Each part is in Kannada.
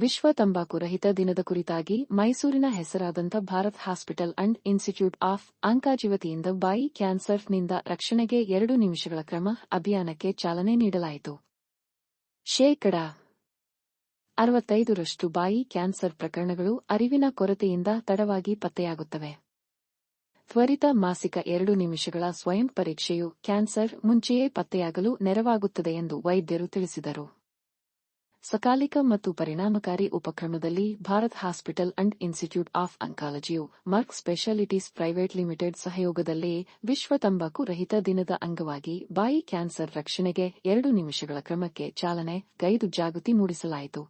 ವಿಶ್ವ ತಂಬಾಕು ರಹಿತ ದಿನದ ಕುರಿತಾಗಿ ಮೈಸೂರಿನ ಹೆಸರಾದಂಥ Bharat hospital and institute of ಅಂಕಾಜಿವತಿಯಿಂದ ಬಾಯಿ ಕ್ಯಾನ್ಸರ್ನಿಂದ ರಕ್ಷಣೆಗೆ ಎರಡು ನಿಮಿಷಗಳ ಕ್ರಮ ಅಭಿಯಾನಕ್ಕೆ ಚಾಲನೆ ನೀಡಲಾಯಿತು. ಶೇಕಡ ಅರವತ್ತೈದರಷ್ಟು ಬಾಯಿ ಕ್ಯಾನ್ಸರ್ ಪ್ರಕರಣಗಳು ಅರಿವಿನ ಕೊರತೆಯಿಂದ ತಡವಾಗಿ ಪತ್ತೆಯಾಗುತ್ತವೆ. ತ್ವರಿತ ಮಾಸಿಕ ಎರಡು ನಿಮಿಷಗಳ ಸ್ವಯಂ ಪರೀಕ್ಷೆಯು ಕ್ಯಾನ್ಸರ್ ಮುಂಚೆಯೇ ಪತ್ತೆಯಾಗಲು ನೆರವಾಗುತ್ತದೆ ಎಂದು ವೈದ್ಯರು ತಿಳಿಸಿದರು. ಸಕಾಲಿಕ ಮತ್ತು ಪರಿಣಾಮಕಾರಿ ಉಪಕ್ರಮದಲ್ಲಿ Bharat hospital and institute of ಅಂಕಾಲಜಿಯು Merck specialities private limited ಸಹಯೋಗದಲ್ಲಿ ವಿಶ್ವ ತಂಬಾಕು ರಹಿತ ದಿನದ ಅಂಗವಾಗಿ ಬಾಯಿ ಕ್ಯಾನ್ಸರ್ ರಕ್ಷಣೆಗೆ ಎರಡು ನಿಮಿಷಗಳ ಕ್ರಮಕ್ಕೆ ಚಾಲನೆ ಗೈದು ಜಾಗೃತಿ ಮೂಡಿಸಲಾಯಿತು.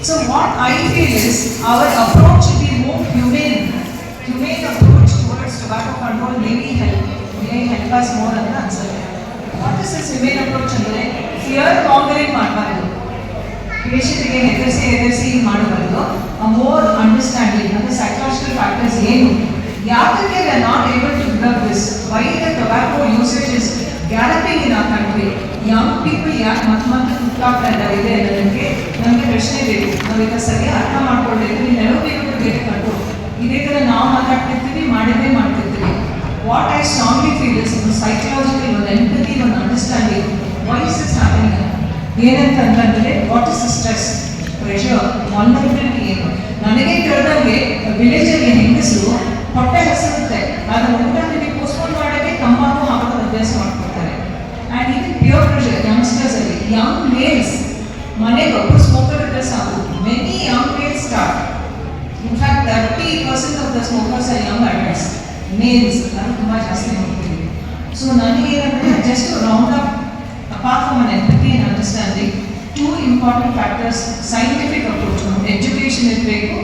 So what I feel is our approach should be more humane, humane ಕಂಟ್ರೋಲೇ tobacco control may be help may help us more ಅಂತ ಅನ್ಸುತ್ತೆ what is this humane approach ಅಂದರೆ ಫಿಯರ್ ಕಾಂಗರಿಂಗ್ ಮಾಡಬಾರ್ದು. ಪೇಷಂಟ್ಗೆ ಹೆದರಿಸಿ ಹೆದರಿಸಿ ಮಾಡಬಾರ್ದು. ಮೋರ್ ಅಂಡರ್ಸ್ಟ್ಯಾಂಡಿಂಗ್ ಅಂದರೆ ಸೈಕಾಲಜಿಕಲ್ ಫ್ಯಾಕ್ಟರ್ಸ್ ಏನು? We are not able to develop this why the tobacco usage is galloping in our country ಯಾವ ಪೀಪಲ್ ಯಾಕೆ ಮತ್ತೆ ಮತ್ತೆ ಹುಟ್ಟಾಗ್ತಾ ಇದ್ದಾರೆ ಇದೆ ಅನ್ನೋದಕ್ಕೆ ನಮಗೆ ಪ್ರಶ್ನೆ ಬೇಕು ನಾವೀಗ ಸರಿಯಾಗಿ ಅರ್ಥ ಮಾಡ್ಕೊಂಡಿರ್ತೀವಿ ನೆರವು ಬೇಕು ಬೇರೆ ಕಂಟ್ರೋಲ್ ಇದೇ ಥರ ನಾವು ಮಾತಾಡ್ತಿರ್ತೀವಿ ಮಾಡಿದ್ದೇ ಮಾಡ್ತಿರ್ತೀವಿ. What I strongly feel is ಒಂದು ಸೈಕಲಾಜಿಕಲ್ ಒಂದು ಎಂಪತಿ ಒಂದು ಅಂಡರ್ಸ್ಟ್ಯಾಂಡಿಂಗ್ ವಾಯ್ಸ್ ಇಸ್ ಹ್ಯಾಪಿಂಗ್ ಏನಂತ ಅಂತಂದ್ರೆ what is stress pressure vulnerability ಏನು? ನನಗೆ ತಿಳಿದಂಗೆ ವಿಲೇಜಲ್ಲಿ ಹೆಂಗಸರು ಹೊಟ್ಟೆ ಹಸಿರುತ್ತೆ. ಅದನ್ನ ಊಟ ನಿಮಗೆ ಪೋಸ್ಟ್ಪೋನ್ ಮಾಡೋಕ್ಕೆ ತಂಬಾಕು ಹಾಕೋದು ಅಭ್ಯಾಸ ಮಾಡ್ಕೊಡ್ತಾರೆ ಆ್ಯಂಡ್ ಇದು ಪ್ಯೂರ್ ಪ್ರೆಷರ್ ಯಂಗ್ಸ್ಟರ್ಸ್ ಅಲ್ಲಿ ಯಂಗ್ ಮೇಲ್ಸ್ ಮನೆಗೆ ಒಬ್ಬರು ಸ್ಮೋಕರ್ ಇದ್ರೆ ಸಾಕು many young males start in fact thirty percent of the smokers are young adults males ಅದು ತುಂಬ ಜಾಸ್ತಿ ನೋಡ್ತೀವಿ so ನನಗೇನಂದರೆ just round up apart from an empathy and understanding two important factors scientific approach ಒಂದು ಎಜುಕೇಷನ್ ಇರಬೇಕು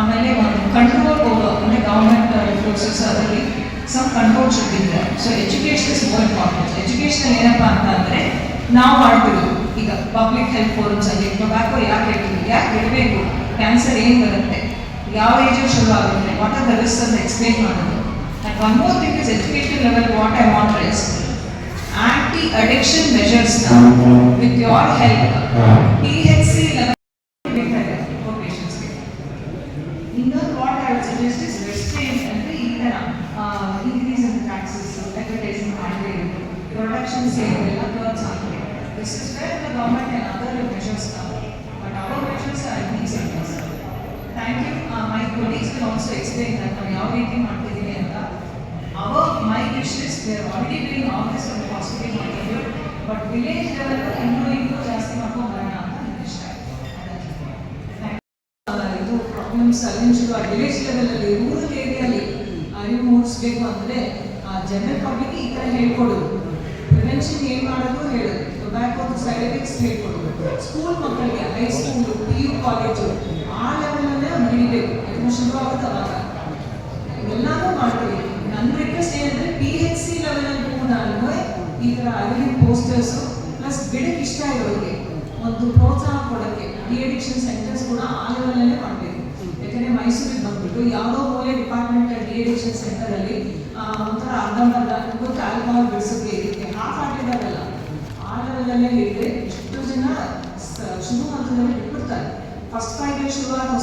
ಆಮೇಲೆ ಒಂದು ಕಂಟ್ರೋಲ್ ಅಂದರೆ ಗೌರ್ಮೆಂಟ್ ರಿಸೋರ್ಸಸ್ ಅದರಲ್ಲಿ some control should so education is more important education ಏನಪ್ಪ ಅಂತ ಅಂದರೆ ನಾವು ಮಾಡ್ತೀವಿ. ಈಗ ಪಬ್ಲಿಕ್ ಹೆಲ್ತ್ ಫೋರಮ್ಸ್ ಅಲ್ಲಿ ಟೊಬ್ಯಾಕೋ ಯಾಕೆ ಇಡ್ತೀವಿ ಯಾಕೆ ಇಡಬೇಕು ಕ್ಯಾನ್ಸರ್ ಏನು ಬರುತ್ತೆ? ಯಾವ ಏಜಲ್ಲಿ ಶುರು ಆಗುತ್ತೆ? ವಾಟ್ ಆರ್ ದ ರಿಸ್ಕ್ ಅಂತ ಎಕ್ಸ್ಪ್ಲೇನ್ ಮಾಡೋದು. And one more thing is education level what I want is anti addiction measures with your help P H C level ಇನ್ನೊಂದು what I would suggest is restrain ಅಂದರೆ ಈ ಥರ ಇನ್ಕ್ರೀಸ್ ಇನ್ ಟ್ಯಾಕ್ಸಸ್ ಅಡ್ವರ್ಟೈಸಿಂಗ್ ಮಾಡದೇ ಇರೋದು ಪ್ರೊಡಕ್ಷನ್ ಸೇಲ್ ಎಲ್ಲ ಕ್ಲರ್ಕ್ಸ್ ಆಗಿದೆ this is where the government and other measures but our measures are these centres thank you my colleagues will also explain that ನಾವು ಯಾವ ರೀತಿ ಮಾಡ್ತಿದ್ದೀವಿ ಅಂತ our my is we are already doing all this ಒಂದು ಪಾಸಿಟಿವ್ ಮಾಡಿದ್ವಿ ಬಟ್ ವಿಲೇಜ್ ಲೆವೆಲ್ ಇನ್ನೂ ಇನ್ನೂ ಜಾಸ್ತಿ ಮಾಡ್ಕೊಂಡು ಬರೋಣ ಅಂತ ನನಗೆ ಇಷ್ಟ ಆಯ್ತು ಇದು ಪ್ರಾಬ್ಲಮ್ಸ್ ಅಲ್ಲಿಂದ ಶುರು ಆ ವಿಲೇಜ್ ಲೆವೆಲಲ್ಲಿ ರೂರಲ್ ಏರಿಯಲ್ಲಿ ಅರಿವು ಮೂಡಿಸ್ಬೇಕು ಅಂದರೆ, ಆ ಜನರಲ್ ಪಬ್ಲಿಕ್ ಈ ಥರ ಹೇಳ್ಕೊಡೋದು ಪ್ರಿವೆನ್ಷನ್ ಏನು ಮಾಡೋದು ಹೇಳೋದು ಟೊಬ್ಯಾಕೋದು ಸೈಡ್ ಎಫೆಕ್ಟ್ಸ್ ಹೇಳ್ಕೊಡೋದು ಸ್ಕೂಲ್ ಮಕ್ಕಳಿಗೆ high school P U college ಅದು ಹಿಡಿಬೇಕು ಯಾಕಂದ್ರೆ ಶುರುವಾಗುತ್ತೆ ಎಲ್ಲಾನು ಮಾಡ್ತೀವಿ. ನನ್ನ ರಿಕ್ವೆಸ್ಟ್ ಏನಂದ್ರೆ ಪಿ ಎಚ್ ಸಿ ಲೆವೆಲಲ್ಲಿ ಕೂಡ ನಾನು ಈ ಥರ ಅಲ್ಲಿ ಪೋಸ್ಟರ್ಸು ಪ್ಲಸ್ ಬಿಡಕ್ಕೆ ಇಷ್ಟ ಇರೋರಿಗೆ ಒಂದು ಪ್ರೋತ್ಸಾಹ ಕೊಡಕ್ಕೆ ಡಿ ಸೆಂಟರ್ಸ್ ಕೂಡ ಆ ಲೆವೆಲಲ್ಲೇ ಮಾಡಬೇಕು. ಯಾಕಂದ್ರೆ ಮೈಸೂರಿಗೆ ಬಂದ್ಬಿಟ್ಟು ಯಾವುದೋ ಮೂಲೆ ಡಿಪಾರ್ಟ್ಮೆಂಟ್ ಡಿ ಅಡಿಕ್ಷನ್ ಸೆಂಟರಲ್ಲಿ ಒಂಥರ ಅರ್ಧಂಬರ್ಧ ಗೊತ್ತು ಆಲ್ಕೋಹಾಲ್ ಬಿಡಿಸೋಕೆ ಇದಕ್ಕೆ ಹಾಫ್ ಆಗಿದ್ದಾರಲ್ಲ ಆ ಲೆವೆಲಲ್ಲೇ ಇದ್ರೆ ಎಷ್ಟು ಜನ ಶುರು ಹಂತದಲ್ಲಿ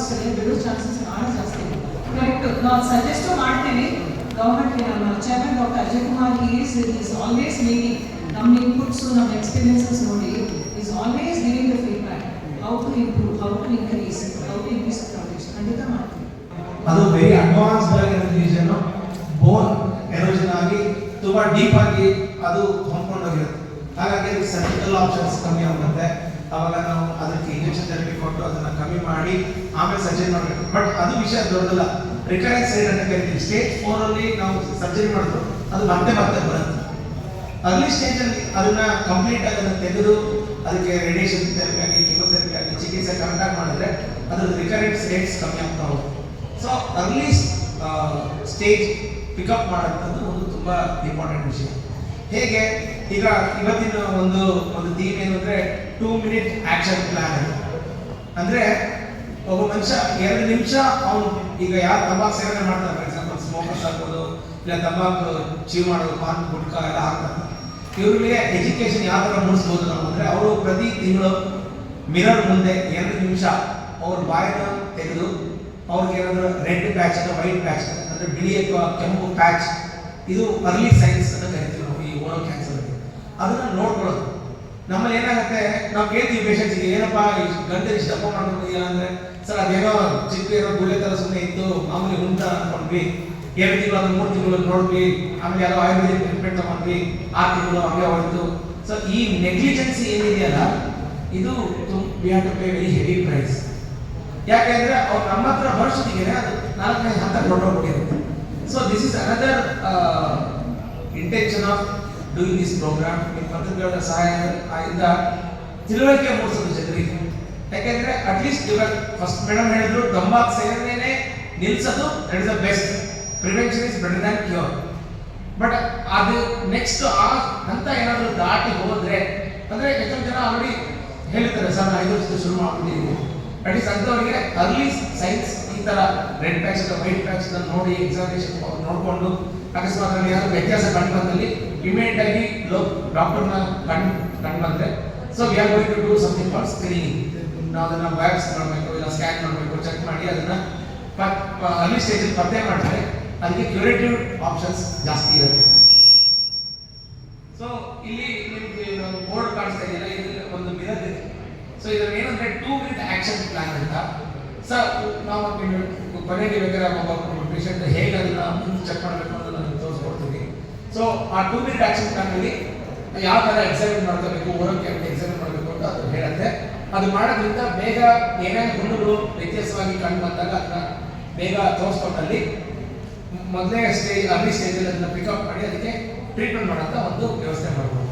ಆದ ಬಿಡೋ ಚಾನ್ಸಸ್ ಭಾಳ ಜಾಸ್ತಿ ಕರೆಕ್ಟ್ ನಾವು ಸಜೆಸ್ಟು ಮಾಡ್ತೀವಿ ಗೌರ್ಮೆಂಟ್ಗೆ ನಮ್ಮ chairman doctor Ajay Kumar is is always making ನಮ್ಮ ಇನ್ಪುಟ್ಸು ನಮ್ಮ ಎಕ್ಸ್ಪೀರಿಯನ್ಸಸ್ ನೋಡಿ. Is always giving the feedback how to improve how to increase how to increase ಖಂಡಿತ ಮಾಡ್ತೀನಿ. ಅದು ವೆರಿ ಅಡ್ವಾನ್ಸ್ಡ್ ಆಗಿರೋ ರೀಜನ್ ಬೋನ್ ಎರೋಜನ್ ಆಗಿ ತುಂಬಾ ಡೀಪ್ ಆಗಿ ಅದು ಸರ್ಜಿಕಲ್ ಆಪ್ಷನ್ಸ್ ಕಮ್ಮಿ ಆಗುತ್ತೆ. ಅವಾಗ ನಾವು ಅದಕ್ಕೆ ಇಂಜೆಕ್ಷನ್ ಥೆರಪಿ ಕೊಟ್ಟು ಅದನ್ನ ಕಮ್ಮಿ ಮಾಡಿ, ಆಮೇಲೆ ಸರ್ಜರಿ ಮಾಡಬೇಕು. ಬಟ್ ಅದು ವಿಷಯ ದೊಡ್ಡದಲ್ಲ. ರಿಕರೆನ್ಸ್ ಸೈಡ್ ಅಂತ ಕರಿತೀವಿ ಸ್ಟೇಜ್ ಫೋರ್ ಅಲ್ಲಿ ನಾವು ಸರ್ಜರಿ ಮಾಡಿದ್ರು, ಅದು ಮತ್ತೆ ಮತ್ತೆ ಬರುತ್ತೆ. ಅರ್ಲಿ ಸ್ಟೇಜ್ ಅಲ್ಲಿ ಅದನ್ನ ಕಂಪ್ಲೀಟ್ ಆಗಿ ಅದನ್ನ ತೆಗೆದು, ಅದಕ್ಕೆ ರೇಡಿಯೇಷನ್ ಥೆರಪಿ ಆಗಿ ಕಿಮೋಥೆರಪಿ ಆಗಿ ಚಿಕಿತ್ಸೆ ಕರೆಕ್ಟಾಗಿ ಮಾಡಿದ್ರೆ ಅದ್ರ ರಿಕರೆಂಟ್ ರೇಟ್ಸ್ ಕಮ್ಮಿ ಆಗ್ತಾ ಹೋಗುತ್ತೆ. ಸೊ ಅರ್ಲಿ ಸ್ಟೇಜ್ ಪಿಕಪ್ ಮಾಡೋದು ಒಂದು ತುಂಬ ಇಂಪಾರ್ಟೆಂಟ್ ವಿಷಯ. ಹೇಗೆ ಈಗ ಇವತ್ತಿನ ಒಂದು ಒಂದು ಥೀಮ್ ಏನು ಅಂದ್ರೆ ಟೂ ಮಿನಿಟ್ ಆಕ್ಷನ್ ಪ್ಲಾನ್ ಅಂದ್ರೆ ಒಬ್ಬ ಮನುಷ್ಯ ಎರಡು ನಿಮಿಷ ಅವನು ಈಗ ಯಾರು ತಂಬಾಕು ಸೇವನೆ ಮಾಡ್ತಾರೆ ಫಾರ್ ಎಕ್ಸಾಂಪಲ್ ಸ್ಮೋಕರ್ಸ್ ಆಗ್ಬೋದು, ಇಲ್ಲ ತಂಬಾಕು ಚೀವ್ ಮಾಡೋದು ಪಾನ್, ಗುಟ್ಕಾ ಎಲ್ಲ ಹಾಕ್ತಾರೆ. ಇವ್ರಿಗೆ ಎಜುಕೇಶನ್ ಯಾವ ಥರ ಮೂಡಿಸ್ಬೋದು ನಾವು ಅಂದರೆ ಅವರು ಪ್ರತಿ ತಿಂಗಳು ಮಿರರ್ ಮುಂದೆ ಎರಡು ನಿಮಿಷ ಅವ್ರ ಬಾಯಿನ ತೆಗೆದು ಅವ್ರಿಗೆ ಏನಾದ್ರು ರೆಡ್ ಪ್ಯಾಚ್ ಅಥವಾ ವೈಟ್ ಪ್ಯಾಚ್ ಅಂದರೆ ಬಿಳಿ ಅಥವಾ ಕೆಂಪು ಪ್ಯಾಚ್ ಇದು ಅರ್ಲಿ ಸೈನ್ಸ್ ಅಂತ ಕರಿತೀವಿ ನಾವು ಈ ಓರೋ ಕ್ಯಾನ್ಸರ್ ಅದನ್ನ ನೋಡ್ಕೊಳ್ಳೋದು. ನಮ್ಮಲ್ಲಿ ಏನಾಗುತ್ತೆ? ನಾವು ಕೇಳ್ತೀವಿ ಪೇಷಂಟ್ಸ್ಗೆ, ಏನಪ್ಪಾ ಗಂಟೆ ಇಷ್ಟು ದಪ್ಪ ಮಾಡ್ಕೊಂಡಿದ್ದೀರಾ ಅಂದ್ರೆ, ಸರ್, ಅದೇನೋ ಚಿಕ್ಕ ಏನೋ ಗುಳ್ಳೆ ತರ ಸುಮ್ಮನೆ ಇತ್ತು, ಮಾಮೂಲಿ ಹುಂಟ ಅನ್ಕೊಂಡ್ವಿ. ಎರಡು ತಿಂಗಳು ಅದನ್ನ ಮೂರು ತಿಂಗಳು ನೋಡ್ವಿ ಆಮೇಲೆ ಯಾರೋ ಆಯುರ್ವೇದಿಕ್ ಟ್ರೀಟ್ಮೆಂಟ್ ತಗೊಂಡ್ವಿ. ಆರು ತಿಂಗಳು ಹಂಗೆ ಹೋಯ್ತು. ಸೊ ಈ ನೆಗ್ಲಿಜೆನ್ಸಿ ಏನಿದೆಯಲ್ಲ, ಇದು we have to pay very heavy price ಯಾಕೆಂದ್ರೆ ಅವ್ರು ನಮ್ಮ ಹತ್ರ ಬರೋಷ್ಟೊತ್ತಿಗೆ ಅದು ನಾಲ್ಕನೇ ಹಂತ ಹೊರಟೋಗ್ಬಿಟ್ಟಿರುತ್ತೆ. So this is another intention of doing this programme ನಿಮ್ಮ ಪತ್ರಕರ್ತರ ಸಹಾಯ ಇಂದ ತಿಳುವಳಿಕೆ ಮೂಡಿಸೋದು ಜನರಿಗೆ ಯಾಕೆಂದ್ರೆ ಅಟ್ಲೀಸ್ಟ್ ಇವಾಗ ಫಸ್ಟ್ ಮೇಡಮ್ ಹೇಳಿದ್ರು ತಂಬಾಕು ಸೇವನೆ ನಿಲ್ಸೋದು that is the best prevention is better than cure but ಅದು ನೆಕ್ಸ್ಟ್ ಆ ಹಂತ ಏನಾದರೂ ದಾಟಿ ಹೋದ್ರೆ, ಅಂದ್ರೆ ಎಷ್ಟೊಂದು ಜನ ಆಲ್ರೆಡಿ ಹೇಳ್ತಾರೆ ಸರ್, ನಾನು ಐದು ವರ್ಷದ ಶುರು ಮಾಡ್ಬಿಟ್ಟಿದ್ದೀನಿ. ಅಟ್ ಈಸ್ ಅಂಥವ್ರಿಗೆ ಅರ್ಲಿ ಸೈನ್ಸ್ ಈ ತರ ರೆಡ್ ಪ್ಯಾಕ್ಸ್ ವೈಟ್ ಪ್ಯಾಕ್ಸ್ ನೋಡಿ ಎಕ್ಸಾಮಿನೇಷನ್ ನೋಡಿಕೊಂಡು, ಅಕಸ್ಮಾತ್ ಏನಾದ್ರು ವ್ಯತ್ಯಾಸ ಕಂಡು ಬಂದಲ್ಲಿ ಇಮಿಡಿಯೇಟ್ ಆಗಿ ಡಾಕ್ಟರ್ನ ಕಂಡು ಕಂಡು ಬಂದ್ರೆ so we are going to do something for screening ನಾವು ಅದನ್ನ ವ್ಯಾಕ್ಸ್ ಮಾಡಬೇಕು, ಇಲ್ಲ ಸ್ಕ್ಯಾನ್ ಮಾಡಬೇಕು ಚೆಕ್ ಮಾಡಿ ಅದನ್ನ ಅರ್ಲಿ ಸ್ಟೇಜ್ ಪತ್ತೆ ಮಾಡಿದ್ರೆ ಅದಕ್ಕೆ ಕ್ಯೂರೇಟಿವ್ ಆಪ್ಷನ್ಸ್ ಜಾಸ್ತಿ ಇರುತ್ತೆ. ಸೊ ಇಲ್ಲಿ ನಿಮಗೆ ಬೋರ್ಡ್ ಕಾಣಿಸ್ತಾ ಇದೆಯಲ್ಲ, ಇದು ಒಂದು ಮಿರರ್ ಇದೆ. ಸೊ ಇದರ ಏನಂದ್ರೆ ಟೂ ಮಿನಿಟ್ ಆಕ್ಷನ್ ಪ್ಲಾನ್ ಅಂತ. ಸರ್ ನಾವು ಕೊನೆಗೆ ಬೇಕಾದ್ರೆ ಒಬ್ಬ ಪೇಷಂಟ್ ಹೇಗೆ ಅದನ್ನ ಚೆಕ್ ಮಾಡಬೇಕು ಸೊ ಆ ಟೂ ಮಿನಿಟ್ ಆಕ್ಷನ್ ಪ್ಲಾನ್ ಅಲ್ಲಿ ಯಾವ ತರ ಎಕ್ಸಾಮಿನ್ ಮಾಡ್ಕೋಬೇಕು ಓರೋಕೆ ಅಂತ ಎಕ್ಸಾಮಿನ್ ಮಾಡಬೇಕು ಅಂತ ಅದು ಹೇಳುತ್ತೆ. ಅದು ಮಾಡೋದ್ರಿಂದ ಬೇಗ ಏನೇನು ಹುಣ್ಣುಗಳು ವ್ಯತ್ಯಾಸವಾಗಿ ಕಂಡು ಬಂದಾಗ ಅದನ್ನ ಬೇಗ ತೋರಿಸ್ಕೊಂಡಲ್ಲಿ ಮೊದಲನೇ ಸ್ಟೇಜ್ ಅರ್ಲಿ ಸ್ಟೇಜಲ್ಲಿ ಅದನ್ನ ಪಿಕಪ್ ಮಾಡಿ ಅದಕ್ಕೆ ಟ್ರೀಟ್ಮೆಂಟ್ ಮಾಡೋಂಥ ಒಂದು ವ್ಯವಸ್ಥೆ ಮಾಡ್ಬೋದು.